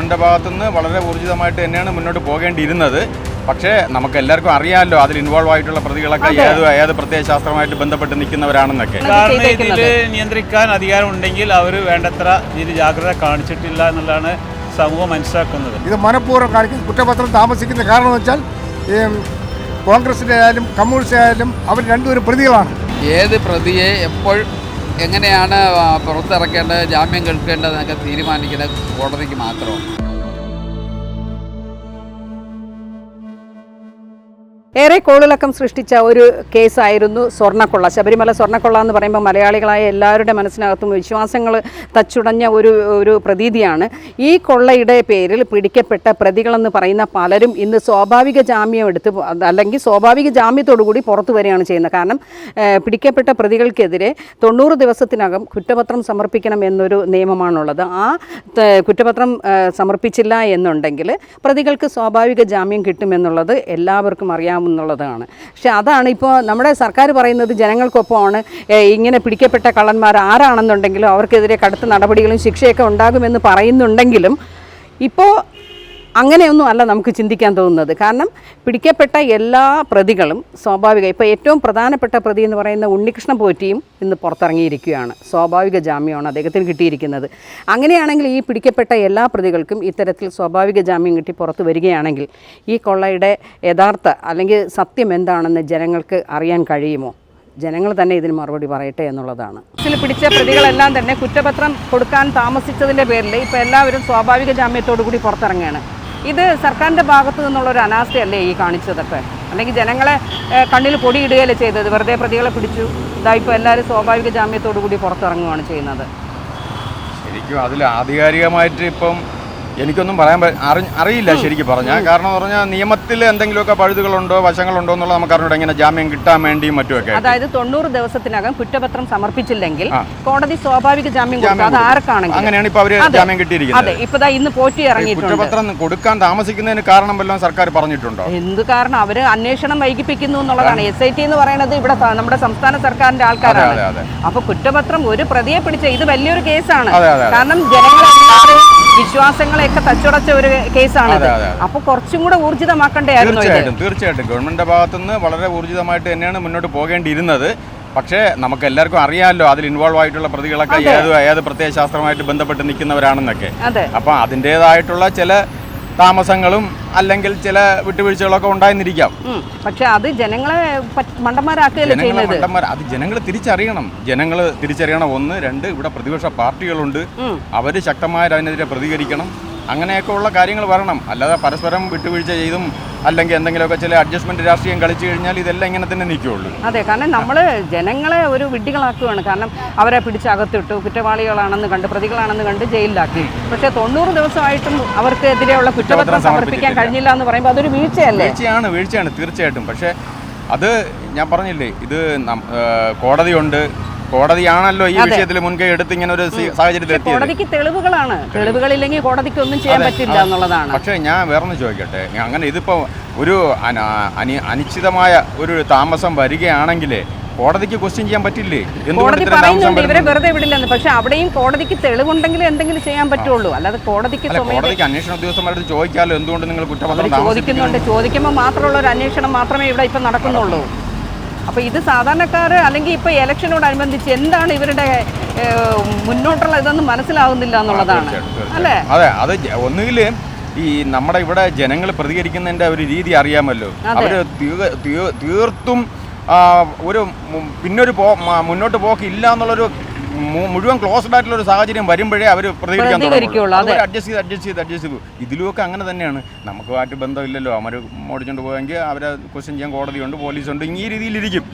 ഗവൺമെന്റിന്റെ ഭാഗത്തുനിന്ന് വളരെ ഊർജിതമായിട്ട് തന്നെയാണ് മുന്നോട്ട് പോകേണ്ടിയിരുന്നത്. പക്ഷേ നമുക്ക് എല്ലാവർക്കും അറിയാമല്ലോ അതിൽ ഇൻവോൾവ് ആയിട്ടുള്ള പ്രതികളൊക്കെ ഏത് ഏത് പ്രത്യേക ശാസ്ത്രമായിട്ട് ബന്ധപ്പെട്ട് നിൽക്കുന്നവരാണെന്നൊക്കെ. കാരണം ഇതിൽ നിയന്ത്രിക്കാൻ അധികാരം ഉണ്ടെങ്കിൽ അവർ വേണ്ടത്ര ഇതിൽ ജാഗ്രത കാണിച്ചിട്ടില്ല എന്നുള്ളതാണ് സമൂഹം മനസ്സിലാക്കുന്നത്. ഇത് മനഃപൂർവം കാണിക്കുന്ന കുറ്റപത്രം താമസിക്കുന്ന കാരണം എന്ന് വെച്ചാൽ ഈ കോൺഗ്രസിന്റെ ആയാലും കമ്മ്യൂണിസ്റ്റ് ആയാലും അവർ രണ്ടുപേരും പ്രതികളാണ്. ഏത് പ്രതിയെ എപ്പോൾ എങ്ങനെയാണ് പുറത്തിറക്കേണ്ടത് ജാമ്യം കേൾക്കേണ്ടത് എന്നൊക്കെ തീരുമാനിക്കുന്നത് കോടതിക്ക് മാത്രമാണ്. ഏറെ കോളിളക്കം സൃഷ്ടിച്ച ഒരു കേസായിരുന്നു സ്വർണക്കൊള്ള. ശബരിമല സ്വർണക്കൊള്ള എന്ന് പറയുമ്പോൾ മലയാളികളായ എല്ലാവരുടെ മനസ്സിനകത്തും വിശ്വാസങ്ങൾ തച്ചുടഞ്ഞ ഒരു ഒരു പ്രതീതിയാണ്. ഈ കൊള്ളയുടെ പേരിൽ പിടിക്കപ്പെട്ട പ്രതികളെന്ന് പറയുന്ന പലരും ഇന്ന് സ്വാഭാവിക ജാമ്യം എടുത്ത് അല്ലെങ്കിൽ സ്വാഭാവിക ജാമ്യത്തോടു കൂടി പുറത്തു വരികയാണ് ചെയ്യുന്നത്. കാരണം പിടിക്കപ്പെട്ട പ്രതികൾക്കെതിരെ തൊണ്ണൂറ് ദിവസത്തിനകം കുറ്റപത്രം സമർപ്പിക്കണം എന്നൊരു നിയമമാണുള്ളത്. ആ കുറ്റപത്രം സമർപ്പിച്ചില്ല എന്നുണ്ടെങ്കിൽ പ്രതികൾക്ക് സ്വാഭാവിക ജാമ്യം കിട്ടുമെന്നുള്ളത് എല്ലാവർക്കും അറിയാവുന്നതാണ് പക്ഷേ അതാണ് ഇപ്പോൾ നമ്മുടെ സർക്കാർ പറയുന്നത് ജനങ്ങൾക്കൊപ്പമാണ് ഇങ്ങനെ പിടിക്കപ്പെട്ട കള്ളന്മാർ ആരാണെന്നുണ്ടെങ്കിലും അവർക്കെതിരെ കടുത്ത നടപടികളും ശിക്ഷയൊക്കെ ഉണ്ടാകുമെന്ന് പറയുന്നുണ്ടെങ്കിലും ഇപ്പോൾ അങ്ങനെയൊന്നും അല്ല നമുക്ക് ചിന്തിക്കാൻ തോന്നുന്നത്. കാരണം പിടിക്കപ്പെട്ട എല്ലാ പ്രതികളും സ്വാഭാവിക ഇപ്പോൾ ഏറ്റവും പ്രധാനപ്പെട്ട പ്രതി എന്ന് പറയുന്ന ഉണ്ണികൃഷ്ണ പോറ്റിയും ഇന്ന് പുറത്തിറങ്ങിയിരിക്കുകയാണ്. സ്വാഭാവിക ജാമ്യമാണ് അദ്ദേഹത്തിന് കിട്ടിയിരിക്കുന്നത്. അങ്ങനെയാണെങ്കിൽ ഈ പിടിക്കപ്പെട്ട എല്ലാ പ്രതികൾക്കും ഇത്തരത്തിൽ സ്വാഭാവിക ജാമ്യം കിട്ടി പുറത്തു വരികയാണെങ്കിൽ ഈ കൊള്ളയുടെ യഥാർത്ഥ അല്ലെങ്കിൽ സത്യം എന്താണെന്ന് ജനങ്ങൾക്ക് അറിയാൻ കഴിയുമോ? ജനങ്ങൾ തന്നെ ഇതിന് മറുപടി പറയട്ടെ എന്നുള്ളതാണ്. ഇതിൽ പിടിച്ച പ്രതികളെല്ലാം തന്നെ കുറ്റപത്രം കൊടുക്കാൻ താമസിച്ചതിന്റെ പേരിൽ ഇപ്പോൾ എല്ലാവരും സ്വാഭാവിക ജാമ്യത്തോടു കൂടി പുറത്തിറങ്ങുകയാണ്. ഇത് സർക്കാരിന്റെ ഭാഗത്തു നിന്നുള്ള ഒരു അനാസ്ഥയല്ലേ ഈ കാണിച്ചതൊക്കെ അല്ലെങ്കിൽ ജനങ്ങളെ കണ്ണിൽ പൊടിയിടുകയല്ലേ ചെയ്തത്? വെറുതെ പ്രതികളെ പിടിച്ചു. ഇതാ ഇപ്പോൾ എല്ലാവരും സ്വാഭാവിക ജാമ്യത്തോടു കൂടി പുറത്തിറങ്ങുകയാണ് ചെയ്യുന്നത്. ശരിക്കും അതിൽ ആധികാരികമായിട്ട് ഇപ്പം എനിക്കൊന്നും പറയാൻ അറി അറിയില്ല ശരിക്കും പറഞ്ഞാൽ കാരണം എന്ന് പറഞ്ഞാൽ നിയമത്തിൽ എന്തെങ്കിലുമൊക്കെ പഴുതുകളുണ്ടോ വശങ്ങളുണ്ടോ എന്നുള്ളത് നമുക്ക് അറിഞ്ഞൂടെ. എങ്ങനെ ജാമ്യം കിട്ടാൻ വേണ്ടിയും മറ്റുമൊക്കെ. അതായത് തൊണ്ണൂറ് ദിവസത്തിനകം കുറ്റപത്രം സമർപ്പിച്ചില്ലെങ്കിൽ കോടതി സ്വാഭാവിക ജാമ്യം കൊടുക്കും. അത് ആർക്കാണെങ്കിലും. അങ്ങനെയാണ് ഇപ്പൊ അവർ ജാമ്യം കിട്ടിയിരിക്കുന്നത്. അതെ. ഇപ്പൊ ഇന്ന് പോറ്റി ഇറങ്ങി ഇറങ്ങിയിട്ടുണ്ട്. കുറ്റപത്രം കൊടുക്കാൻ താമസിക്കുന്നതിന് കാരണം വല്ലതും സർക്കാർ പറഞ്ഞിട്ടുണ്ടോ? എന്ത് കാരണം? അവർ അന്വേഷണം വൈകിപ്പിക്കുന്നു എന്നുള്ളതാണ്. എസ് ഐ ടി എന്ന് പറയുന്നത് ഇവിടെ നമ്മുടെ സംസ്ഥാന സർക്കാരിന്റെ ആൾക്കാരാണ്. അപ്പൊ കുറ്റപത്രം ഒരു പ്രതിയെ പിടിച്ച ഇത് വലിയൊരു കേസാണ്. കാരണം ജനങ്ങൾ അതെ. വിശ്വാസങ്ങളെയൊക്കെ തച്ചുടച്ച ഒരു കേസാണ്. അപ്പൊ കുറച്ചും കൂടെ ഊർജിതമാക്കേണ്ടതായിരുന്നു തീർച്ചയായിട്ടും തീർച്ചയായിട്ടും. ഗവൺമെന്റിന്റെ ഭാഗത്തുനിന്ന് വളരെ ഊർജിതമായിട്ട് തന്നെയാണ് മുന്നോട്ട് പോകേണ്ടിയിരുന്നത്. പക്ഷേ നമുക്ക് എല്ലാവർക്കും അറിയാമല്ലോ അതിൽ ഇൻവോൾവ് ആയിട്ടുള്ള പ്രതികളൊക്കെ ഏത് ഏത് പ്രത്യയ ശാസ്ത്രമായിട്ട് ബന്ധപ്പെട്ട് നിൽക്കുന്നവരാണെന്നൊക്കെ. അപ്പം അതിന്റെതായിട്ടുള്ള ചില താമസങ്ങളും അല്ലെങ്കിൽ ചില വിട്ടുവീഴ്ചകളൊക്കെ ഉണ്ടായിരുന്നിരിക്കാം. പക്ഷേ അത് ജനങ്ങളെ മണ്ടന്മാരാക്കുക മണ്ടന്മാരാക്കുകയല്ലേ അത് ജനങ്ങൾ തിരിച്ചറിയണം. ജനങ്ങൾ തിരിച്ചറിയണം. ഒന്ന് രണ്ട് ഇവിടെ പ്രതിപക്ഷ പാർട്ടികളുണ്ട്. അവർ ശക്തമായി അതിനെതിരെ പ്രതികരിക്കണം. അങ്ങനെയൊക്കെ ഉള്ള കാര്യങ്ങൾ വരണം. അല്ലാതെ പരസ്പരം വിട്ടുവീഴ്ച ചെയ്തും അല്ലെങ്കിൽ എന്തെങ്കിലുമൊക്കെ ചില അഡ്ജസ്റ്റ്മെന്റ് രാഷ്ട്രീയം കളിച്ചു കഴിഞ്ഞാൽ ഇതെല്ലാം ഇങ്ങനെ തന്നെ നിൽക്കുകയുള്ളൂ. അതെ കാരണം നമ്മൾ ജനങ്ങളെ ഒരു വിഡ്ഢികളാക്കുകയാണ്. കാരണം അവരെ പിടിച്ച് അകത്തിട്ടു കുറ്റവാളികളാണെന്ന് കണ്ട് പ്രതികളാണെന്ന് കണ്ട് ജയിലിലാക്കി. പക്ഷേ തൊണ്ണൂറ് ദിവസമായിട്ടും അവർക്കെതിരെയുള്ള കുറ്റപത്രം സമർപ്പിക്കാൻ കഴിഞ്ഞില്ല എന്ന് പറയുമ്പോൾ അതൊരു വീഴ്ചയല്ലേ? വീഴ്ചയാണ് വീഴ്ചയാണ് തീർച്ചയായിട്ടും. പക്ഷേ അത് ഞാൻ പറഞ്ഞില്ലേ ഇത് കോടതിയുണ്ട് കോടതിയാണല്ലോ ഈ വിഷയത്തിൽ മുൻകൈ എടുത്ത് ഇങ്ങനെ ഒരു സാഹചര്യത്തിൽ കോടതിക്ക് തെളിവുകളാണ്. തെളിവുകളില്ലെങ്കിൽ കോടതിക്ക് ഒന്നും ചെയ്യാൻ പറ്റില്ല എന്നുള്ളതാണ്. പക്ഷേ ഞാൻ വേറൊന്ന് ചോദിക്കട്ടെ. അങ്ങനെ ഇതിപ്പോ ഒരു അന- അനി അനിശ്ചിതമായ ഒരു താമസം വരികയാണെങ്കിൽ കോടതിക്ക് ക്വസ്റ്റ്യൻ ചെയ്യാൻ പറ്റില്ലേ? കോടതി പറയുന്നുണ്ട് ഇവരെ വെറുതെ വിടില്ലെന്ന്. പക്ഷെ അവിടെയും കോടതിക്ക് തെളിവുണ്ടെങ്കിൽ എന്തെങ്കിലും ചെയ്യാൻ പറ്റുള്ളൂ. അല്ലാതെ കോടതിക്ക് കോടതിക്ക് അന്വേഷണ ഉദ്യോഗസ്ഥന്മാരോട് ചോദിക്കാലോ എന്തുകൊണ്ട് നിങ്ങൾ കുറ്റപത്രം ചോദിക്കുന്നുണ്ട്. ചോദിക്കുമ്പോൾ മാത്രമുള്ള ഒരു അന്വേഷണം മാത്രമേ ഇവിടെ ഇപ്പം നടക്കുന്നുള്ളൂ. അപ്പോൾ ഇത് സാധാരണക്കാർ അല്ലെങ്കിൽ ഇപ്പോൾ ഇലക്ഷനോടനുബന്ധിച്ച് എന്താണ് ഇവരുടെ മുന്നോട്ടുള്ള ഇതൊന്നും മനസ്സിലാവുന്നില്ല എന്നുള്ളതാണ്. അല്ലേ? അതെ അത് ഒന്നുകിൽ ഈ നമ്മുടെ ഇവിടെ ജനങ്ങൾ പ്രതികരിക്കുന്നതിന്റെ ഒരു രീതി അറിയാമല്ലോ. തീ- തീർത്തും ഒരു പിന്നൊരു പോ മുന്നോട്ട് പോക്കില്ല എന്നുള്ളൊരു മുഴുവൻ ക്ലോസ്ഡ് ആയിട്ടുള്ള ഒരു സാഹചര്യം വരുമ്പോഴേ അവർ പ്രതികരിക്കാൻ അഡ്ജസ്റ്റ് ചെയ്ത് അഡ്ജസ്റ്റ് ചെയ്ത് അഡ്ജസ്റ്റ് ചെയ്തു. ഇതിലുമൊക്കെ അങ്ങനെ തന്നെയാണ്. നമുക്ക് നമുക്കുമായിട്ട് ബന്ധമില്ലല്ലോ. അവർ ഓടിച്ചുകൊണ്ട് പോയെങ്കിൽ അവരെ ക്വസ്റ്റ്യൻ ചെയ്യാൻ കോടതിയുണ്ട് പോലീസുണ്ട് ഈ രീതിയിലിരിക്കും.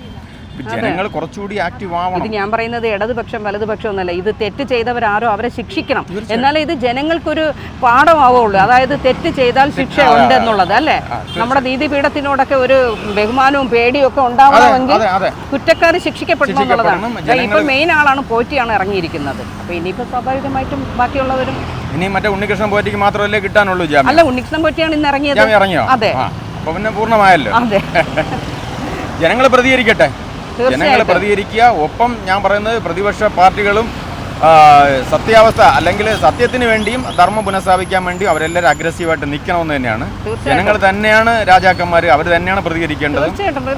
ജനങ്ങൾ കുറച്ചുകൂടി ആക്റ്റീവ് ഇത് ഞാൻ പറയുന്നത് ഇടതുപക്ഷം വലതുപക്ഷം ഒന്നല്ല. ഇത് തെറ്റ് ചെയ്തവരാരോ അവരെ ശിക്ഷിക്കണം. എന്നാലേ ഇത് ജനങ്ങൾക്കൊരു പാഠമാവുള്ളൂ. അതായത് തെറ്റ് ചെയ്താൽ ശിക്ഷ ആ, ഉണ്ട് എന്നുള്ളത് അല്ലേ. നമ്മുടെ നീതിപീഠത്തിനോടൊക്കെ ഒരു ബഹുമാനവും പേടിയും ഒക്കെ ഉണ്ടാവണമെങ്കിൽ കുറ്റക്കാർ ശിക്ഷിക്കപ്പെടണം എന്നുള്ളതാണ്. ഇപ്പൊ മെയിൻ ആളാണ് പോറ്റിയാണ് ഇറങ്ങിയിരിക്കുന്നത്. അപ്പൊ ഇനിയിപ്പോ സ്വാഭാവികമായിട്ടും ബാക്കിയുള്ളവരും ഇനി മറ്റേ ഉണ്ണികൃഷ്ണൻ പോറ്റിക്ക് മാത്രമല്ലേ കിട്ടാനുള്ളൂ ജാമ്യം? അല്ല ഉണ്ണികൃഷ്ണൻ പോറ്റിയാണ് ഇന്ന് ഇറങ്ങിയത്. ഇറങ്ങിയോ? അതെ. അപ്പൊ പിന്നെ പൂർണമായല്ലോ. അതെ. ജനങ്ങൾ പ്രതികരിക്കട്ടെ. ജനങ്ങൾ പ്രതികരിക്കുക. ഒപ്പം ഞാൻ പറയുന്നത് പ്രതിപക്ഷ പാർട്ടികളും സത്യാവസ്ഥ അല്ലെങ്കിൽ സത്യത്തിന് വേണ്ടിയും ധർമ്മം പുനഃസ്ഥാപിക്കാൻ വേണ്ടിയും അവരെല്ലാവരും അഗ്രസീവായിട്ട് നിൽക്കണമെന്ന് തന്നെയാണ്. ജനങ്ങൾ തന്നെയാണ് രാജാക്കന്മാർ അവർ തന്നെയാണ് പ്രതികരിക്കേണ്ടത്.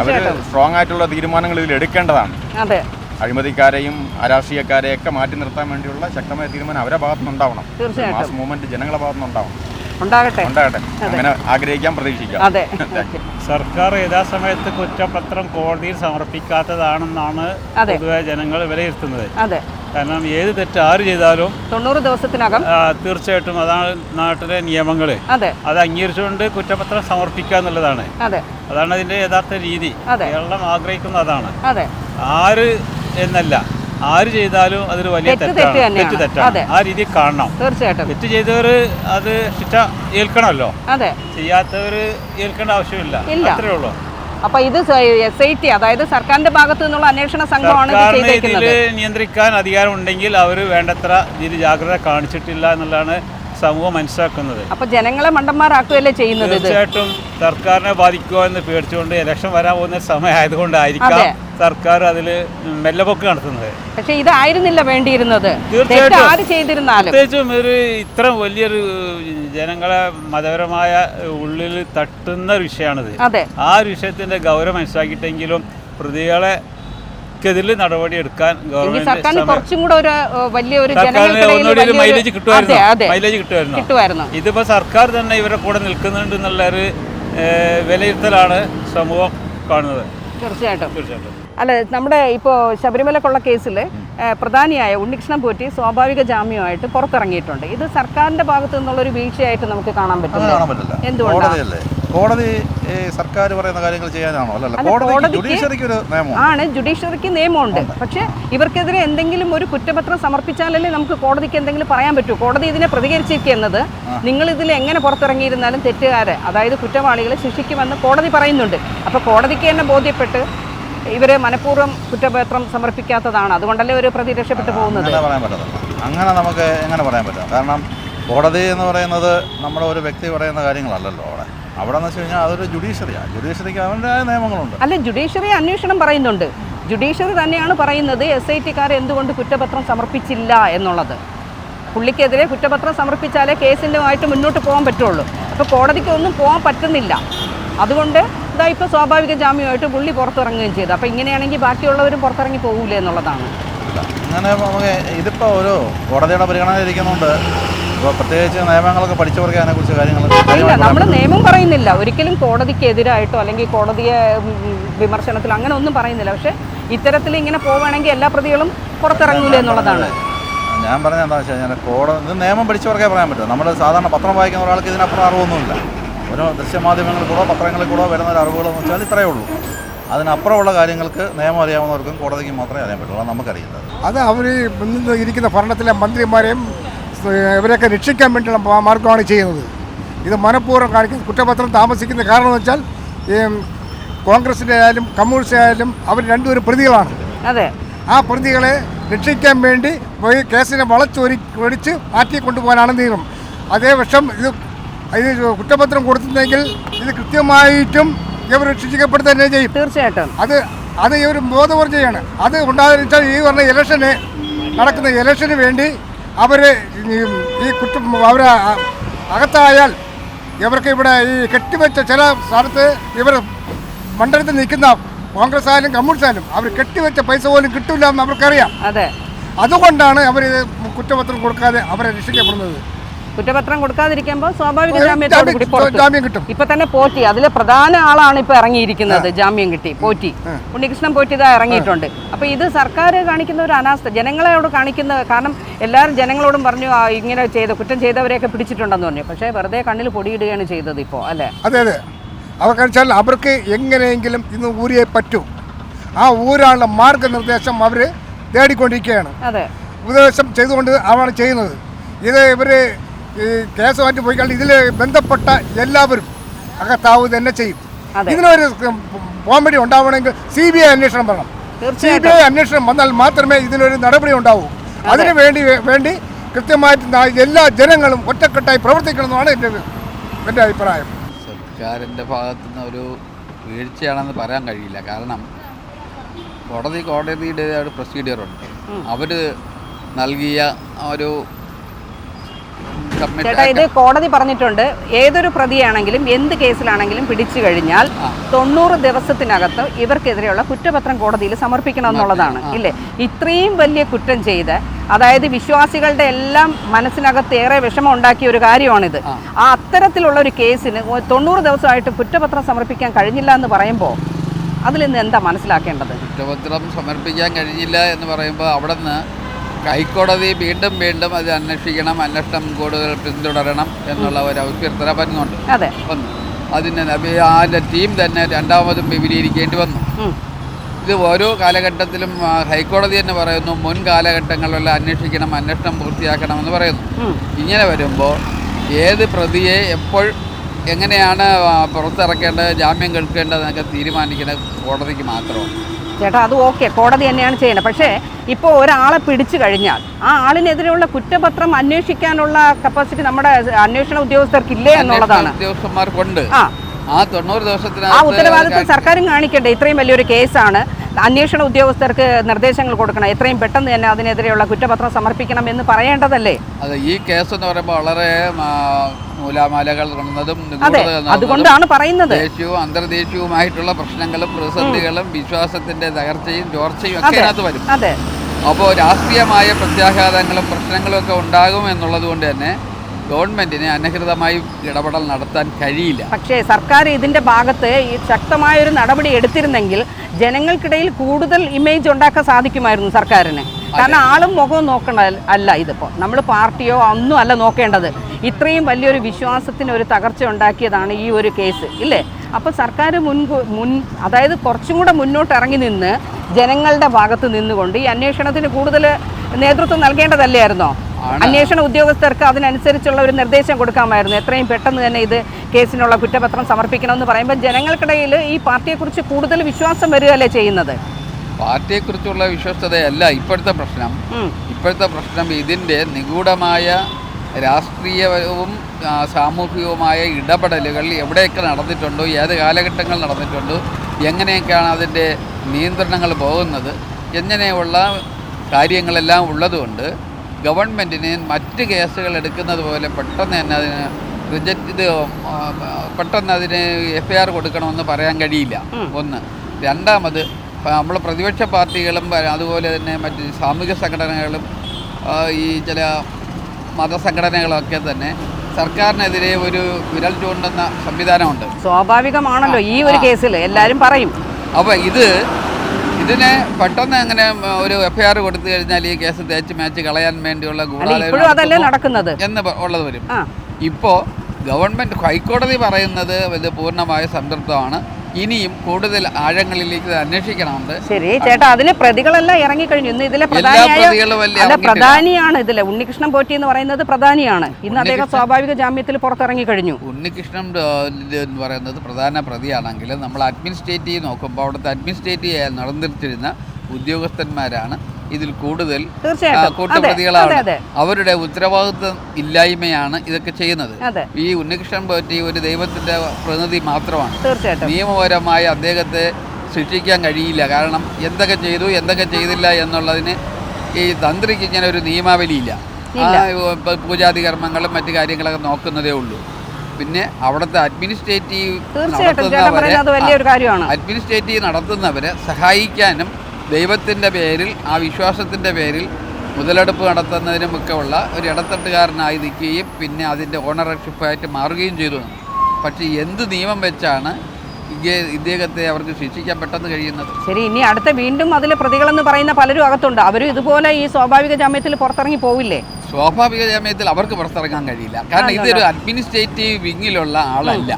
അവർ സ്ട്രോങ് ആയിട്ടുള്ള തീരുമാനങ്ങൾ ഇതിൽ എടുക്കേണ്ടതാണ്. അതെ. അഴിമതിക്കാരെയും അരാഷ്ട്രീയക്കാരെയൊക്കെ മാറ്റി നിർത്താൻ വേണ്ടിയുള്ള ശക്തമായ തീരുമാനം അവരുടെ ഭാഗത്തുനിന്നുണ്ടാവണം. മാസ് മൂവ്മെന്റ് ജനങ്ങളുടെ ഭാഗത്തുനിന്ന് ഉണ്ടാവണം ഉണ്ടാകട്ടെ? ഉണ്ടാകട്ടെ. അങ്ങനെ ആഗ്രഹിക്കാൻ പ്രതീക്ഷിക്കാം. അതെ. സർക്കാർ യഥാസമയത്ത് കുറ്റപത്രം കോടതിയിൽ സമർപ്പിക്കാത്തതാണെന്നാണ്. പൊതുവെ ജനങ്ങൾ വിലയിരുത്തുന്നത്. അതെ. കാരണം ഏത് തെറ്റ് ആര് ചെയ്താലും തൊണ്ണൂറ് ദിവസത്തിനകം തീർച്ചയായിട്ടും അതാണ് നാട്ടിലെ നിയമങ്ങൾ അതെ. അത് അംഗീകരിച്ചുകൊണ്ട് കുറ്റപത്രം സമർപ്പിക്കുക എന്നുള്ളതാണ്. അതെ. അതാണ് അതിന്റെ യഥാർത്ഥ രീതി. കേരളം ആഗ്രഹിക്കുന്ന അതാണ്. അതെ. ആര് എന്നല്ല. ആര് ചെയ്താലും അതൊരു വലിയ തെറ്റ് തെറ്റാണ്. തെറ്റ് തെറ്റാണ്. ആ രീതി കാണണം. തീർച്ചയായിട്ടും. തെറ്റ് ചെയ്തവര് അത് ശിക്ഷ ഏൽക്കണമല്ലോ? അതെ. ചെയ്യാത്തവര് ഏൽക്കേണ്ട ആവശ്യമില്ല. അത്രേ ഉള്ളൂ. അപ്പൊ ഇത് എസ് ഐ ടി അതായത് സർക്കാരിന്റെ ഭാഗത്തു നിന്നുള്ള അന്വേഷണ സംഘമാണ് ഇതിൽ നിയന്ത്രിക്കാൻ അധികാരം ഉണ്ടെങ്കിൽ അവർ വേണ്ടത്ര രീതി ജാഗ്രത കാണിച്ചിട്ടില്ല എന്നുള്ളതാണ് സമൂഹം മനസ്സിലാക്കുന്നത്. അപ്പൊ ജനങ്ങളെ മണ്ടന്മാരാക്കുകയല്ലേ ചെയ്യുന്നത് തീർച്ചയായിട്ടും സർക്കാരിനെ ബാധിക്കുമോ എന്ന് പേടിച്ചുകൊണ്ട് ഇലക്ഷൻ വരാൻ പോകുന്ന സമയമായതുകൊണ്ടായിരിക്കാം. സർക്കാർ അതിൽ മെല്ലപൊക്ക് നടത്തുന്നത്. പക്ഷെ ഇതായിരുന്നില്ല വേണ്ടിയിരുന്നത്. തീർച്ചയായിട്ടും. പ്രത്യേകിച്ചും ഒരു ഇത്ര വലിയൊരു ജനങ്ങളെ മതപരമായ ഉള്ളിൽ തട്ടുന്ന ഒരു വിഷയമാണിത്. ആ ഒരു വിഷയത്തിന്റെ ഗൗരവം മനസ്സിലാക്കിയിട്ടെങ്കിലും പ്രതികളെ ക്കെതിരെ നടപടി എടുക്കാൻ ഗവൺമെന്റ് മൈലേജ് കിട്ടുമായിരുന്നു. ഇതിപ്പോ സർക്കാർ തന്നെ ഇവരെ കൂടെ നിൽക്കുന്നുണ്ട് എന്നുള്ള ഒരു ഏഹ്, വിലയിരുത്തലാണ് സമൂഹം കാണുന്നത്. തീർച്ചയായിട്ടും. തീർച്ചയായിട്ടും. അല്ല നമ്മുടെ ഇപ്പോൾ ശബരിമലക്കുള്ള കൊള്ള കേസിൽ പ്രധാനിയായ ഉണ്ണികൃഷ്ണൻ പോറ്റി സ്വാഭാവിക ജാമ്യമായിട്ട് പുറത്തിറങ്ങിയിട്ടുണ്ട്. ഇത് സർക്കാരിന്റെ ഭാഗത്തു നിന്നുള്ള ഒരു വീഴ്ചയായിട്ട് നമുക്ക് കാണാൻ പറ്റും പറ്റില്ല. എന്തുകൊണ്ടാണ് കോടതി സർക്കാർ പറയുന്ന കാര്യങ്ങൾ ചെയ്യാനാണോ? അല്ലല്ല അല്ല, കോടതി ജുഡീഷ്യറിക്ക് ഒരു നിയമം ആണ് ജുഡീഷ്യറിക്ക് നിയമമുണ്ട്. പക്ഷേ ഇവർക്കെതിരെ എന്തെങ്കിലും ഒരു കുറ്റപത്രം സമർപ്പിച്ചാലല്ലേ നമുക്ക് കോടതിക്ക് എന്തെങ്കിലും പറയാൻ പറ്റൂ. കോടതി ഇതിനെ പ്രതികരിച്ചിരിക്കുന്നത് നിങ്ങൾ ഇതിൽ എങ്ങനെ പുറത്തിറങ്ങിയിരുന്നാലും തെറ്റുകാരെ അതായത് കുറ്റവാളികളെ ശിക്ഷിക്കുമെന്ന് കോടതി പറയുന്നുണ്ട്. അപ്പോൾ കോടതിക്ക് തന്നെ ബോധ്യപ്പെട്ട് ഇവർ മനഃപൂർവം കുറ്റപത്രം സമർപ്പിക്കാത്തതാണ്. അതുകൊണ്ടല്ലേ ഒരു പ്രതി രക്ഷപ്പെട്ടു പോകുന്നത്? അങ്ങനെ അങ്ങനെ നമുക്ക് എങ്ങനെ പറയാൻ പറ്റും? കാരണം കോടതി എന്ന് പറയുന്നത് നമ്മുടെ ഒരു വ്യക്തി പറയുന്ന കാര്യങ്ങളല്ലല്ലോ അവിടെ. അവിടെ എന്ന് വെച്ച് കഴിഞ്ഞാൽ അതൊരു ജുഡീഷ്യറിയാണ് ജുഡീഷ്യറിക്ക് അവരുടേതായ നിയമങ്ങളുണ്ട്. അല്ല ജുഡീഷ്യറി അന്വേഷണം പറയുന്നുണ്ട്. ജുഡീഷ്യറി തന്നെയാണ് പറയുന്നത് എസ് ഐ ടിക്കാർ എന്തുകൊണ്ട് കുറ്റപത്രം സമർപ്പിച്ചില്ല എന്നുള്ളത്. പുള്ളിക്കെതിരെ കുറ്റപത്രം സമർപ്പിച്ചാലേ കേസിന്റെമായിട്ട് മുന്നോട്ട് പോകാൻ പറ്റുള്ളൂ. അപ്പോൾ കോടതിക്ക് ഒന്നും പോകാൻ പറ്റുന്നില്ല. അതുകൊണ്ട് ഇതാ ഇപ്പോൾ സ്വാഭാവിക ജാമ്യമായിട്ട് പുള്ളി പുറത്തിറങ്ങുകയും ചെയ്തു. അപ്പോൾ ഇങ്ങനെയാണെങ്കിൽ ബാക്കിയുള്ളവരും പുറത്തിറങ്ങി പോകില്ല എന്നുള്ളതാണ്. അങ്ങനെ നമുക്ക് ഇതിപ്പോൾ ഒരു കോടതിയുടെ പരിഗണന ഇപ്പോൾ പ്രത്യേകിച്ച് നിയമങ്ങളൊക്കെ പഠിച്ചവർക്ക് അതിനെക്കുറിച്ച് കാര്യങ്ങൾ ഇല്ല നമ്മൾ നിയമം പറയുന്നില്ല. ഒരിക്കലും കോടതിക്ക് എതിരായിട്ടോ അല്ലെങ്കിൽ കോടതിയെ വിമർശനത്തിലോ അങ്ങനെ ഒന്നും പറയുന്നില്ല. പക്ഷേ ഇത്തരത്തിൽ ഇങ്ങനെ പോവുകയാണെങ്കിൽ എല്ലാ പ്രതികളും പുറത്തിറങ്ങൂലേ എന്നുള്ളതാണ്. ഞാൻ പറഞ്ഞ എന്താ വെച്ച് കഴിഞ്ഞാൽ കോടതി ഇത് നിയമം പഠിച്ചവർക്കേ പറയാൻ പറ്റും. നമ്മൾ സാധാരണ പത്രം വായിക്കുന്ന ഒരാൾക്ക് ഇതിനപ്പുറം അറിവൊന്നുമില്ല. ഒരു ദൃശ്യമാധ്യമങ്ങളിൽ കൂടോ പത്രങ്ങളിൽ കൂടോ വരുന്ന ഒരു അറിവുകളെന്ന് വെച്ചാൽ ഇത്രയേ ഉള്ളൂ. അതിനപ്പുറമുള്ള കാര്യങ്ങൾക്ക് നിയമം അറിയാവുന്നവർക്കും കോടതിക്ക് മാത്രമേ അറിയാൻ പറ്റുള്ളൂ. അത് നമുക്കറിയില്ല അത് അവർ ഇരിക്കുന്ന ഭരണത്തിലെ മന്ത്രിമാരെയും സ് ഇവരെയൊക്കെ രക്ഷിക്കാൻ വേണ്ടിയുള്ള മാർഗമാണ് ചെയ്യുന്നത്. ഇത് മനഃപൂർവം കാണിക്കുന്ന കുറ്റപത്രം താമസിക്കുന്ന കാരണം എന്ന് വെച്ചാൽ ഈ കോൺഗ്രസിന്റെ ആയാലും കമ്മ്യൂണിസ്റ്റ് ആയാലും അവർ രണ്ടുപേരും പ്രതികളാണ്. അതെ. ആ പ്രതികളെ രക്ഷിക്കാൻ വേണ്ടി പോയി കേസിനെ വളച്ചൊരി ഒടിച്ച് മാറ്റി കൊണ്ടുപോകാനാണ് നീങ്ങും അതേ വർഷം ഇത് ഇത് കുറ്റപത്രം കൊടുത്തിരുന്നെങ്കിൽ ഇത് കൃത്യമായിട്ടും ഇവർ രക്ഷിക്കപ്പെടുക തന്നെ ചെയ്യും. തീർച്ചയായിട്ടും. അത് അത് ഈ ഒരു ബോധവർജയാണ്. അത് ഉണ്ടാകുന്ന വെച്ചാൽ ഈ പറഞ്ഞ ഇലക്ഷന് നടക്കുന്ന ഇലക്ഷന് വേണ്ടി അവർ ഈ കുറ്റം അവർ അകത്തായാൽ ഇവർക്ക് ഇവിടെ ഈ കെട്ടിവെച്ച ചില സ്ഥലത്ത് ഇവർ മണ്ഡലത്തിൽ നിൽക്കുന്ന കോൺഗ്രസ് ആയാലും കമ്മ്യൂണിസ്റ്റ് ആയാലും അവർ കെട്ടിവെച്ച പൈസ പോലും കിട്ടില്ല എന്ന് അവർക്കറിയാം. അതെ. അതുകൊണ്ടാണ് അവർ കുറ്റപത്രം കൊടുക്കാതെ അവരെ രക്ഷിക്കപ്പെടുന്നത്. കുറ്റപത്രം കൊടുക്കാതിരിക്കുമ്പോൾ സ്വാഭാവിക ജാമ്യത്തോട് കൂടി ജാമ്യം- കിട്ടും. ഇപ്പൊ തന്നെ പോറ്റി. അതിലെ പ്രധാന ആളാണ് ഇപ്പൊ ഇറങ്ങിയിരിക്കുന്നത്. ജാമ്യം കിട്ടി. പോറ്റി. ഉണ്ണികൃഷ്ണൻ പോറ്റി ഇതാ ഇറങ്ങിയിട്ടുണ്ട്. അപ്പൊ ഇത് സർക്കാർ കാണിക്കുന്ന ഒരു അനാസ്ഥ. ജനങ്ങളോട് കാണിക്കുന്ന കാരണം എല്ലാവരും ജനങ്ങളോടും പറഞ്ഞു ഇങ്ങനെ ചെയ്ത കുറ്റം ചെയ്തവരെയൊക്കെ പിടിച്ചിട്ടുണ്ടെന്ന് പറഞ്ഞു. പക്ഷേ വെറുതെ കണ്ണിൽ പൊടിയിടുകയാണ് ചെയ്തത് ഇപ്പോൾ അല്ലേ? അതെ അതെ. അവർക്ക് വെച്ചാൽ അവർക്ക് എങ്ങനെയെങ്കിലും ഇന്ന് ഊരിയെ പറ്റൂ. ആ ഊരാനുള്ള മാർഗനിർദ്ദേശം അവർ തേടിക്കൊണ്ടിരിക്കുകയാണ്. അതെ. ഉപദേശം ചെയ്തുകൊണ്ട് അവരാണ് ചെയ്യുന്നത്. ഇത് ഇവർ ഈ കേസുമായിട്ട് പോയി കഴിഞ്ഞാൽ ഇതിൽ ബന്ധപ്പെട്ട എല്ലാവരും അകത്താവ് തന്നെ ചെയ്യും. ഇതിനൊരു കോമഡി ഉണ്ടാവണമെങ്കിൽ സി ബി ഐ അന്വേഷണം വരണം. സി ബി ഐ അന്വേഷണം വന്നാൽ മാത്രമേ ഇതിനൊരു നടപടി ഉണ്ടാവൂ. അതിനു വേണ്ടി വേണ്ടി കൃത്യമായിട്ട് എല്ലാ ജനങ്ങളും ഒറ്റക്കെട്ടായി പ്രവർത്തിക്കണമെന്നാണ് എന്റെ എന്റെ അഭിപ്രായം. സർക്കാരിന്റെ ഭാഗത്തുനിന്ന് ഒരു വീഴ്ചയാണെന്ന് പറയാൻ കഴിയില്ല. കാരണം കോടതി കോടതിയുടെ ഒരു പ്രൊസീഡിയറുണ്ട് അവർ നൽകിയ ഒരു ചേട്ടാ ഇത് കോടതി പറഞ്ഞിട്ടുണ്ട്. ഏതൊരു പ്രതിയാണെങ്കിലും എന്ത് കേസിലാണെങ്കിലും പിടിച്ചു കഴിഞ്ഞാൽ തൊണ്ണൂറ് ദിവസത്തിനകത്ത് ഇവർക്കെതിരെയുള്ള കുറ്റപത്രം കോടതിയിൽ സമർപ്പിക്കണം എന്നുള്ളതാണ് ഇല്ലേ? ഇത്രയും വലിയ കുറ്റം ചെയ്ത് അതായത് വിശ്വാസികളുടെ എല്ലാം മനസ്സിനകത്ത് ഏറെ വിഷമം ഉണ്ടാക്കിയ ഒരു കാര്യമാണിത്. ആ. അത്തരത്തിലുള്ള ഒരു കേസിന് തൊണ്ണൂറ് ദിവസമായിട്ട് കുറ്റപത്രം സമർപ്പിക്കാൻ കഴിഞ്ഞില്ല എന്ന് പറയുമ്പോൾ അതിൽ നിന്ന് എന്താ മനസ്സിലാക്കേണ്ടത്? കുറ്റപത്രം സമർപ്പിക്കാൻ കഴിഞ്ഞില്ല എന്ന് പറയുമ്പോൾ അവിടെ നിന്ന് ഹൈക്കോടതി വീണ്ടും വീണ്ടും അത് അന്വേഷിക്കണം അന്വേഷണം കൂടുതൽ പിന്തുടരണം എന്നുള്ള ഒരു അഭ്യർത്ഥന വരുന്നുണ്ട്. വന്നു. അതിന് അതിന്റെ ടീം തന്നെ രണ്ടാമതും വിപുലീകരിക്കേണ്ടി വന്നു. ഇത് ഓരോ കാലഘട്ടത്തിലും ഹൈക്കോടതി തന്നെ പറയുന്നു മുൻ കാലഘട്ടങ്ങളിലെല്ലാം അന്വേഷിക്കണം അന്വേഷണം പൂർത്തിയാക്കണമെന്ന് പറയുന്നു. ഇങ്ങനെ വരുമ്പോൾ ഏത് പ്രതിയെ എപ്പോൾ എങ്ങനെയാണ് പുറത്തിറക്കേണ്ടത് ജാമ്യം കേൾക്കേണ്ടതെന്നൊക്കെ തീരുമാനിക്കുന്നത് കോടതിക്ക് മാത്രമാണ്. ചേട്ടാ അത് ഓക്കെ. കോടതി തന്നെയാണ് ചെയ്യുന്നത്. പക്ഷേ ഇപ്പോൾ ഒരാളെ പിടിച്ചു കഴിഞ്ഞാൽ ആ ആളിനെതിരെയുള്ള കുറ്റപത്രം അന്വേഷിക്കാനുള്ള കപ്പാസിറ്റി നമ്മുടെ അന്വേഷണ ഉദ്യോഗസ്ഥർക്കില്ലേ എന്നുള്ളതാണ്. ഉദ്യോഗസ്ഥന്മാർക്കുണ്ട്. ആ. ആ തൊണ്ണൂറ് ആ ദിവസത്തിനകത്ത് ഉത്തരവാദിത്വം സർക്കാരും കാണിക്കണ്ടേ? ഇത്രയും വലിയൊരു കേസാണ്. അന്വേഷണ ഉദ്യോഗസ്ഥർക്ക് നിർദ്ദേശങ്ങൾ കൊടുക്കണം. എത്രയും പെട്ടെന്ന് തന്നെ അതിനെതിരെയുള്ള കുറ്റപത്രം സമർപ്പിക്കണം എന്ന് പറയേണ്ടതല്ലേ? അതെ ഈ കേസ് എന്ന് പറയുമ്പോൾ വളരെ ആ, നൂലാമാലകൾ അതെ അതുകൊണ്ടാണ് പറയുന്നത്. ദേശീയവും അന്തർദേശീയവുമായിട്ടുള്ള പ്രശ്നങ്ങളും പ്രതിസന്ധികളും വിശ്വാസത്തിന്റെ തകർച്ചയും ചോർച്ചയും ഒക്കെ അതെ അതിനകത്ത് വരും. അതെ. അപ്പോൾ രാഷ്ട്രീയമായ പ്രത്യാഘാതങ്ങളും പ്രശ്നങ്ങളും ഒക്കെ ഉണ്ടാകും എന്നുള്ളത് കൊണ്ട് തന്നെ ഗവൺമെന്റിന് അനധികൃതമായി ഇടപെടൽ നടത്താൻ കഴിയില്ല. പക്ഷേ സർക്കാർ ഇതിന്റെ ഭാഗത്ത് ഈ ശക്തമായ ഒരു നടപടി എടുത്തിരുന്നെങ്കിൽ ജനങ്ങൾക്കിടയിൽ കൂടുതൽ ഇമേജ് ഉണ്ടാക്കാൻ സാധിക്കുമായിരുന്നു സർക്കാരിന്. കാരണം ആളും മുഖവും നോക്കണ അല്ല ഇതിപ്പോ. നമ്മൾ പാർട്ടിയോ ഒന്നും അല്ല നോക്കേണ്ടത്. ഇത്രയും വലിയൊരു വിശ്വാസത്തിന് ഒരു തകർച്ച ഉണ്ടാക്കിയതാണ് ഈ ഒരു കേസ് ഇല്ലേ? അപ്പോൾ സർക്കാർ മുൻ മുൻ അതായത് കുറച്ചും കൂടെ മുന്നോട്ട് ഇറങ്ങി നിന്ന് ജനങ്ങളുടെ ഭാഗത്ത് നിന്നുകൊണ്ട് ഈ അന്വേഷണത്തിന് കൂടുതൽ നേതൃത്വം നൽകേണ്ടതല്ലായിരുന്നോ? അന്വേഷണ ഉദ്യോഗസ്ഥർക്ക് അതിനനുസരിച്ചുള്ള ഒരു നിർദ്ദേശം കൊടുക്കാമായിരുന്നു. എത്രയും പെട്ടെന്ന് തന്നെ ഇത് കേസിനുള്ള കുറ്റപത്രം സമർപ്പിക്കണമെന്ന് പറയുമ്പോൾ ജനങ്ങൾക്കിടയിൽ ഈ പാർട്ടിയെക്കുറിച്ച് കൂടുതൽ വിശ്വാസം വരികയല്ലേ ചെയ്യുന്നത്? പാർട്ടിയെക്കുറിച്ചുള്ള വിശ്വസ്തതയല്ല ഇപ്പോഴത്തെ പ്രശ്നം. ഇപ്പോഴത്തെ പ്രശ്നം ഇതിന്റെ നിഗൂഢമായ രാഷ്ട്രീയവും സാമൂഹികവുമായ ഇടപെടലുകൾ എവിടെയൊക്കെ നടന്നിട്ടുണ്ടോ ഏത് കാലഘട്ടങ്ങൾ നടന്നിട്ടുണ്ടോ എങ്ങനെയൊക്കെയാണ് അതിന്റെ നിയന്ത്രണങ്ങൾ പോകുന്നത് എങ്ങനെയുള്ള കാര്യങ്ങളെല്ലാം ഉള്ളതുകൊണ്ട് ഗവൺമെന്റിന് മറ്റ് കേസുകൾ എടുക്കുന്നത് പോലെ പെട്ടെന്ന് തന്നെ അതിന് റിജക്റ്റ് ഇത് പെട്ടെന്ന് അതിന് എഫ് ഐ ആർ കൊടുക്കണമെന്ന് പറയാൻ കഴിയില്ല. ഒന്ന്. രണ്ടാമത് നമ്മൾ പ്രതിപക്ഷ പാർട്ടികളും അതുപോലെ തന്നെ മറ്റ് സാമൂഹിക സംഘടനകളും ഈ ചില മതസംഘടനകളൊക്കെ തന്നെ സർക്കാരിനെതിരെ ഒരു വിരൽ ചൂണ്ടുന്ന സംവിധാനമുണ്ട്. സ്വാഭാവികമാണല്ലോ ഈ ഒരു കേസിൽ എല്ലാവരും പറയും. അപ്പോൾ ഇത് ഇതിനെ പെട്ടെന്ന് അങ്ങനെ ഒരു എഫ്ഐആർ കൊടുത്തു കഴിഞ്ഞാൽ ഈ കേസ് തേച്ച് മാച്ച് കളയാൻ വേണ്ടിയുള്ള നടക്കുന്നത്. എന്ന് ഉള്ളത് വരും. ഇപ്പോൾ ഗവൺമെന്റ് ഹൈക്കോടതി പറയുന്നത് ഇത് പൂർണമായ സംതൃപ്തമാണ്. ഇനിയും കൂടുതൽ ആഴങ്ങളിലേക്ക് അന്വേഷിക്കണമെന്ന് ശരി ചേട്ടാ അതിന് പ്രതികളെല്ലാം ഇറങ്ങിക്കഴിഞ്ഞു. ഇന്ന് ഇതിലെ പ്രധാനിയായ. പ്രധാനിയാണ് ഇതിലെ. ഉണ്ണികൃഷ്ണൻ പോറ്റി എന്ന് പറയുന്നത് പ്രധാനിയാണ്. ഇന്ന് അദ്ദേഹം സ്വാഭാവിക ജാമ്യത്തിൽ പുറത്തിറങ്ങി കഴിഞ്ഞു ഉണ്ണികൃഷ്ണൻ എന്ന് പറയുന്നത് പ്രധാന പ്രതിയാണെങ്കിൽ നമ്മൾ അഡ്മിനിസ്ട്രേറ്റീവ് നോക്കുമ്പോൾ അവിടുത്തെ അഡ്മിനിസ്ട്രേറ്റീവ് നടന്നിരുന്ന ഉദ്യോഗസ്ഥന്മാരാണ്. ഇതിൽ കൂടുതൽ കൂട്ടപ്രതികളാണ്. അവരുടെ ഉത്തരവാദിത്വം ഇല്ലായ്മയാണ് ഇതൊക്കെ ചെയ്യുന്നത്. ഈ ഉണ്ണികൃഷ്ണൻ പറ്റി ഒരു ദൈവത്തിന്റെ പ്രതിനിധി മാത്രമാണ്. നിയമപരമായി അദ്ദേഹത്തെ ശിക്ഷിക്കാൻ കഴിയില്ല. കാരണം എന്തൊക്കെ ചെയ്തു എന്തൊക്കെ ചെയ്തില്ല എന്നുള്ളതിന് ഈ തന്ത്രിക്ക് ഇങ്ങനെ ഒരു നിയമാവലിയില്ല. പൂജാതി കർമ്മങ്ങളും മറ്റു കാര്യങ്ങളൊക്കെ നോക്കുന്നതേ ഉള്ളൂ. പിന്നെ അവിടുത്തെ അഡ്മിനിസ്ട്രേറ്റീവ് കാര്യമാണ്. അഡ്മിനിസ്ട്രേറ്റീവ് നടത്തുന്നവരെ സഹായിക്കാനും ദൈവത്തിന്റെ പേരിൽ ആ വിശ്വാസത്തിന്റെ പേരിൽ മുതലെടുപ്പ് നടത്തുന്നതിനുമൊക്കെ ഉള്ള ഒരു ഇടത്തട്ടുകാരനായി നിൽക്കുകയും പിന്നെ അതിന്റെ ഓണർഷിപ്പായിട്ട് മാറുകയും ചെയ്തു. പക്ഷേ എന്ത് നിയമം വെച്ചാണ് ഇദ്ദേഹത്തെ അവർക്ക് ശിക്ഷിക്കാൻ പെട്ടെന്ന് കഴിയുന്നത്? ശരി ഇനി അടുത്ത വീണ്ടും അതിലെ പ്രതികളെന്ന് പറയുന്ന പലരും അകത്തുണ്ട്. അവരും ഇതുപോലെ ഈ സ്വാഭാവിക ജാമ്യത്തിൽ പുറത്തിറങ്ങി പോവില്ലേ? സ്വാഭാവിക ജാമ്യത്തിൽ അവർക്ക് പുറത്തിറങ്ങാൻ കഴിയില്ല. കാരണം ഇതൊരു അഡ്മിനിസ്ട്രേറ്റീവ് വിങ്ങിലുള്ള ആളല്ല.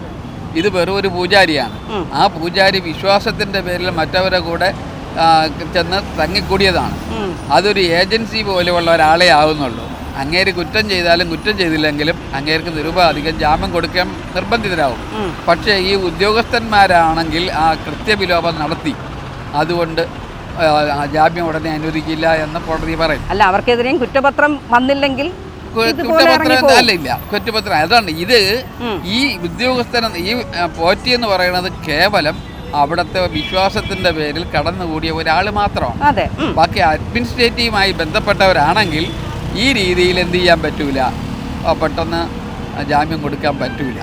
ഇത് വെറും ഒരു പൂജാരിയാണ്. ആ പൂജാരി വിശ്വാസത്തിന്റെ പേരിൽ മറ്റവരെ കൂടെ ചെന്ന് തങ്ങിക്കൂടിയതാണ്. അതൊരു ഏജൻസി പോലെയുള്ള ഒരാളെ ആവുന്നുള്ളൂ. അങ്ങേര് കുറ്റം ചെയ്താലും കുറ്റം ചെയ്തില്ലെങ്കിലും അങ്ങേർക്ക് നിരുപാധികം ജാമ്യം കൊടുക്കാൻ നിർബന്ധിതരാകും പക്ഷേ ഈ ഉദ്യോഗസ്ഥന്മാരാണെങ്കിൽ ആ കൃത്യവിലോപം നടത്തി. അതുകൊണ്ട് ജാമ്യം ഉടനെ അനുവദിക്കില്ല എന്ന് കോടതി പറയും. അല്ല അവർക്കെതിരെയും കുറ്റപത്രം വന്നില്ലെങ്കിൽ കുറ്റപത്രം ഇറങ്ങിപ്പോകും. അല്ല ഇല്ല. കുറ്റപത്രം. അതാണ് ഇത് ഈ ഉദ്യോഗസ്ഥൻ ഈ പോറ്റി എന്ന് പറയുന്നത് കേവലം അവിടുത്തെ വിശ്വാസത്തിന്റെ പേരിൽ കടന്നുകൂടിയ ഒരാൾ മാത്രം. അതെ. ബാക്കി അഡ്മിനിസ്ട്രേറ്റീവുമായി ബന്ധപ്പെട്ടവരാണെങ്കിൽ ഈ രീതിയിൽ എന്ത് ചെയ്യാൻ പറ്റൂല. പെട്ടെന്ന് ജാമ്യം കൊടുക്കാൻ പറ്റൂല.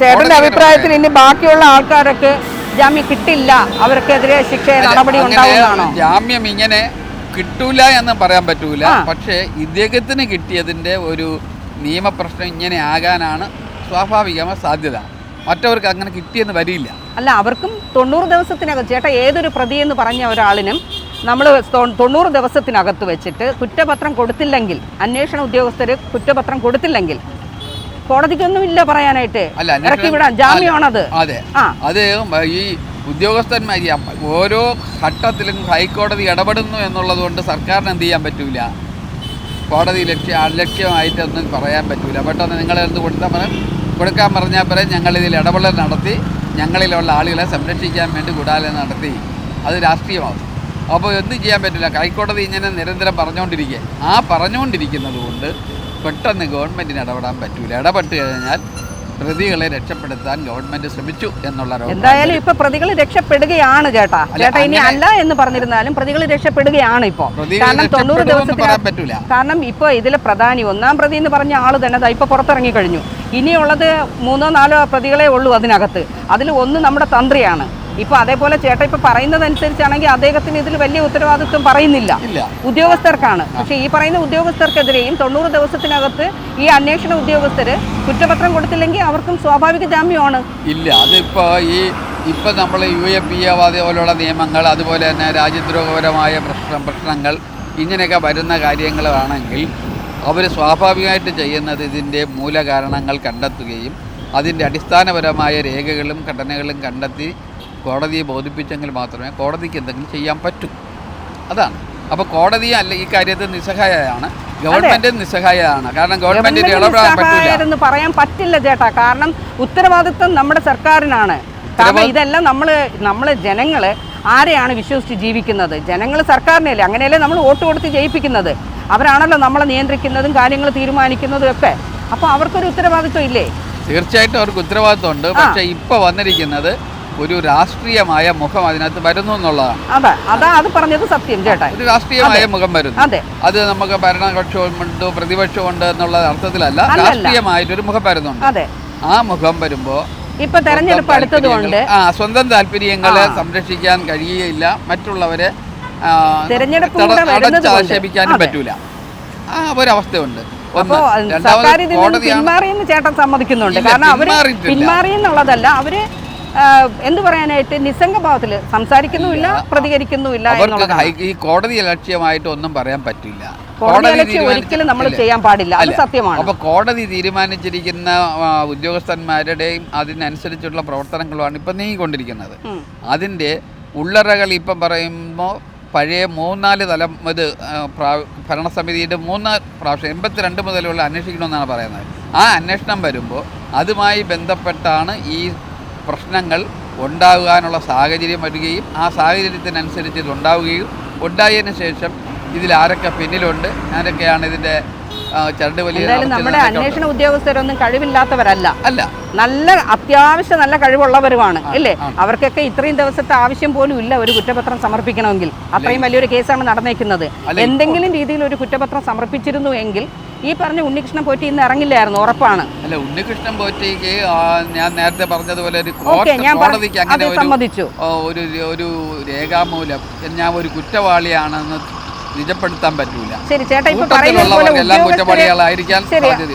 ചേട്ടന്റെ അഭിപ്രായത്തിൽ ഇനി ബാക്കിയുള്ള ആൾക്കാരൊക്കെ ജാമ്യം കിട്ടില്ല. അവർക്കെതിരെ ശിക്ഷ നടപടി ഉണ്ടാവുന്നതാണോ? ജാമ്യം ഇങ്ങനെ കിട്ടൂല എന്ന് പറയാൻ പറ്റൂല. പക്ഷേ ഇദ്ദേഹത്തിന് കിട്ടിയതിന്റെ ഒരു നിയമപ്രശ്നം ഇങ്ങനെ ആകാനാണ് സ്വാഭാവികമായ സാധ്യത. മറ്റവർക്ക് അങ്ങനെ കിട്ടിയെന്ന് വരിയില്ല. അല്ല അവർക്കും തൊണ്ണൂറ് ദിവസത്തിനകം ചേട്ടാ ഏതൊരു പ്രതി എന്ന് പറഞ്ഞ ഒരാളിനും നമ്മൾ തൊണ്ണൂറ് ദിവസത്തിനകത്ത് വെച്ചിട്ട് കുറ്റപത്രം കൊടുത്തില്ലെങ്കിൽ അന്വേഷണ ഉദ്യോഗസ്ഥർ കുറ്റപത്രം കൊടുത്തില്ലെങ്കിൽ കോടതിക്കൊന്നുമില്ല പറയാനായിട്ട്. ഇറക്കി വിടാൻ. ജാമ്യമാണത്. അതെ. ആ. അത് ഈ ഉദ്യോഗസ്ഥന്മാർ ഓരോ ഘട്ടത്തിലും ഹൈക്കോടതി ഇടപെടുന്നു എന്നുള്ളത് കൊണ്ട് സർക്കാരിന് എന്ത് ചെയ്യാൻ പറ്റൂല? കോടതി ലക്ഷ്യ അലക്ഷ്യമായിട്ടൊന്നും പറയാൻ പറ്റൂല. പെട്ടെന്ന് നിങ്ങൾ എന്ത് കൊടുത്താൽ പറയാം. കൊടുക്കാൻ പറഞ്ഞാൽ ഞങ്ങൾ ഞങ്ങളിതിൽ ഇടപെടൽ നടത്തി ഞങ്ങളിലുള്ള ആളുകളെ സംരക്ഷിക്കാൻ വേണ്ടി ഗൂഢാലോചന നടത്തി. അത് രാഷ്ട്രീയമാവും. അപ്പോൾ ഒന്നും ചെയ്യാൻ പറ്റില്ല. ഹൈക്കോടതി ഇങ്ങനെ നിരന്തരം പറഞ്ഞുകൊണ്ടിരിക്കുക. ആ പറഞ്ഞുകൊണ്ടിരിക്കുന്നത് കൊണ്ട് പെട്ടെന്ന് ഗവൺമെന്റിന് ഇടപെടാൻ പറ്റില്ല ഇടപെട്ട് കഴിഞ്ഞാൽ പ്രതികളെ രക്ഷപ്പെടുത്താൻ ഗവൺമെന്റ് ശ്രമിച്ചു എന്നുള്ള എന്തായാലും ഇപ്പൊ പ്രതികൾ രക്ഷപ്പെടുകയാണ് ചേട്ടാ. ചേട്ടാ ഇനി അല്ല എന്ന് പറഞ്ഞിരുന്നാലും പ്രതികൾ രക്ഷപ്പെടുകയാണ് ഇപ്പോ. കാരണം തൊണ്ണൂറ് പറ്റൂല. കാരണം ഇപ്പൊ ഇതിലെ പ്രധാനി ഒന്നാം പ്രതി എന്ന് പറഞ്ഞ ആൾ തന്നെ ഇപ്പൊ പുറത്തിറങ്ങി കഴിഞ്ഞു. ഇനിയുള്ളത് മൂന്നോ നാലോ പ്രതികളെ ഉള്ളൂ അതിനകത്ത്. അതിൽ ഒന്ന് നമ്മുടെ തന്ത്രിയാണ്. ഇപ്പോൾ അതേപോലെ ചേട്ടൻ ഇപ്പോൾ പറയുന്നതനുസരിച്ചാണെങ്കിൽ അദ്ദേഹത്തിന് ഇതിൽ വലിയ ഉത്തരവാദിത്വം പറയുന്നില്ല. ഉദ്യോഗസ്ഥർക്കാണ്. പക്ഷേ ഈ പറയുന്ന ഉദ്യോഗസ്ഥർക്കെതിരെയും തൊണ്ണൂറ് ദിവസത്തിനകത്ത് ഈ അന്വേഷണ ഉദ്യോഗസ്ഥർ കുറ്റപത്രം കൊടുത്തില്ലെങ്കിൽ അവർക്കും സ്വാഭാവിക ജാമ്യമാണ്. ഇല്ല. അതിപ്പോ ഈ ഇപ്പം നമ്മൾ യു എ പി എ പോലെയുള്ള നിയമങ്ങൾ അതുപോലെ തന്നെ രാജ്യദ്രോഹപരമായ പ്രശ്നം പ്രശ്നങ്ങൾ ഇങ്ങനെയൊക്കെ വരുന്ന കാര്യങ്ങളാണെങ്കിൽ അവർ സ്വാഭാവികമായിട്ട് ചെയ്യുന്നത് ഇതിന്റെ മൂലകാരണങ്ങൾ കണ്ടെത്തുകയും അതിന്റെ അടിസ്ഥാനപരമായ രേഖകളും ഘടനകളും കണ്ടെത്തി കോടതിയെ ബോധിപ്പിച്ചെങ്കിൽ മാത്രമേ കോടതിക്ക് എന്തെങ്കിലും ചെയ്യാൻ പറ്റൂ. അതാണ്. അപ്പോൾ കോടതി അല്ല ഈ കാര്യത്തിൽ നിസ്സഹായമാണ് ഗവൺമെന്റ് നിസ്സഹായമാണ്. കാരണം ഗവൺമെന്റ് പറയാൻ പറ്റില്ല ചേട്ടാ. കാരണം ഉത്തരവാദിത്വം നമ്മുടെ സർക്കാരിനാണ്. കാരണം ഇതെല്ലാം നമ്മൾ നമ്മൾ ജനങ്ങൾ ആരെയാണ് വിശ്വസിച്ച് ജീവിക്കുന്നത്? ജനങ്ങൾ സർക്കാരിനെയല്ലേ? അങ്ങനെയല്ലേ നമ്മൾ വോട്ട് കൊടുത്ത് ജയിപ്പിക്കുന്നത്? അവരാണല്ലോ നമ്മളെ നിയന്ത്രിക്കുന്നതും കാര്യങ്ങൾ തീരുമാനിക്കുന്നതും ഒക്കെ. അപ്പോൾ അവർക്കൊരു ഉത്തരവാദിത്വം ഇല്ലേ? തീർച്ചയായിട്ടും അവർക്ക് ഉത്തരവാദിത്വം ഉണ്ട്. പക്ഷേ ഇപ്പോൾ വന്നിരിക്കുന്നത് ഒരു രാഷ്ട്രീയമായ മുഖം അതിനകത്ത് വരുന്നു എന്നുള്ളതാണ്. അതെ അതാ അത് പറഞ്ഞത് സത്യം ചേട്ടാ. ഒരു രാഷ്ട്രീയമായ മുഖം വരുന്നു. അതെ. അത് നമുക്ക് ഭരണകക്ഷമുണ്ട് പ്രതിപക്ഷമുണ്ട് എന്നുള്ള അർത്ഥത്തിലല്ല. രാഷ്ട്രീയമായിട്ടൊരു മുഖം വരുന്നുണ്ട്. അതെ. ആ മുഖം വരുമ്പോ ഇപ്പൊ തെരഞ്ഞെടുപ്പ് അടുത്തതുകൊണ്ട് ആ സ്വന്തം താല്പര്യങ്ങളെ സംരക്ഷിക്കാൻ കഴിയുകയില്ല. മറ്റുള്ളവരെ അടച്ചാക്ഷേപിക്കാനും പറ്റൂല. ആ ഒരവസ്ഥയുണ്ട്. അപ്പോ സർക്കാർ ഇതിൽ നിന്ന് പിന്മാറിയെന്ന് ചേട്ടൻ സമ്മതിക്കുന്നുണ്ട്. കാരണം അവർ പിന്മാറിയെന്നുള്ളതല്ല പിന്മാറി അവർ എന്ത് പറയാനായിട്ട് നിസ്സംഗഭാവത്തിൽ സംസാരിക്കുന്നുമില്ല പ്രതികരിക്കുന്നുമില്ല ഈ കോടതി ലക്ഷ്യമായിട്ട് ഒന്നും പറയാൻ പറ്റില്ല. കോടതി ഒരിക്കലും നമ്മൾ ചെയ്യാൻ പാടില്ല. അത് സത്യമാണ്. അപ്പൊ കോടതി തീരുമാനിച്ചിരിക്കുന്ന ഉദ്യോഗസ്ഥന്മാരുടെയും അതിനനുസരിച്ചുള്ള പ്രവർത്തനങ്ങളുമാണ് ഇപ്പൊ നീങ്ങിക്കൊണ്ടിരിക്കുന്നത്. അതിന്റെ ഉള്ളറകൾ ഇപ്പം പറയുമ്പോൾ പഴയ മൂന്നാൽ തലം ഇത് ഭരണസമിതിയുടെ മൂന്ന് പ്രാവശ്യം എൺപത്തിരണ്ട് മുതലുള്ള അന്വേഷിക്കണമെന്നാണ് പറയുന്നത്. ആ അന്വേഷണം വരുമ്പോൾ അതുമായി ബന്ധപ്പെട്ടാണ് ഈ പ്രശ്നങ്ങൾ ഉണ്ടാകാനുള്ള സാഹചര്യം വരികയും ആ സാഹചര്യത്തിനനുസരിച്ച് ഇത് ഉണ്ടാവുകയും ഉണ്ടായതിനു ശേഷം ഇതിൽ ആരൊക്കെ പിന്നിലുണ്ട് ആരൊക്കെയാണ് ഇതിന്റെ ചരട് വലിയ എന്തായാലും നമ്മുടെ അന്വേഷണ ഉദ്യോഗസ്ഥരൊന്നും കഴിവില്ലാത്തവരല്ല. അല്ല. നല്ല അത്യാവശ്യം നല്ല കഴിവുള്ളവരുമാണ് അല്ലേ അവർക്കൊക്കെ ഇത്രയും ദിവസത്തെ ആവശ്യം പോലും ഇല്ല ഒരു കുറ്റപത്രം സമർപ്പിക്കണമെങ്കിൽ. അത്രയും വലിയൊരു കേസാണ് നടന്നേക്കുന്നത്. എന്തെങ്കിലും രീതിയിൽ ഒരു കുറ്റപത്രം സമർപ്പിച്ചിരുന്നു എങ്കിൽ ഈ പറഞ്ഞ ഉണ്ണികൃഷ്ണൻ പോറ്റി ഇന്ന് ഇറങ്ങില്ലായിരുന്നു ഉറപ്പാണ്. അല്ല ഉണ്ണികൃഷ്ണൻ പോറ്റിക്ക് ഞാൻ നേരത്തെ പറഞ്ഞതുപോലെ ഒരു കോടതിക്ക് അങ്ങനെ സമ്മതിച്ചു. ഒരു ഒരു രേഖാമൂലം. ഞാൻ ഒരു കുറ്റവാളിയാണെന്ന് നിജപ്പെടുത്താൻ പറ്റൂല. ശരി ചേട്ടാ ഇപ്പൊ പറയുന്നത്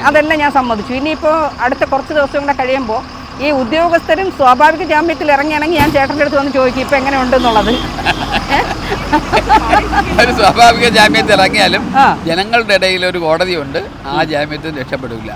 അതെല്ലാം ഞാൻ സമ്മതിച്ചു. ഇനിയിപ്പോ അടുത്ത കുറച്ച് ദിവസം കൂടെ കഴിയുമ്പോ ഈ ഉദ്യോഗസ്ഥരും സ്വാഭാവിക ജാമ്യത്തിൽ ഇറങ്ങിയാണെങ്കിൽ ഞാൻ ചേട്ടന്റെ അടുത്ത് വന്ന് ചോദിക്കും ഇപ്പൊ എങ്ങനെ ഉണ്ടെന്നുള്ളത്. ഒരു സ്വാഭാവിക ജാമ്യത്തിൽ ഇറങ്ങിയാലും ജനങ്ങളുടെ ഇടയിൽ ഒരു കോടതിയുണ്ട് ആ ജാമ്യത്തിൽ രക്ഷപ്പെടില്ല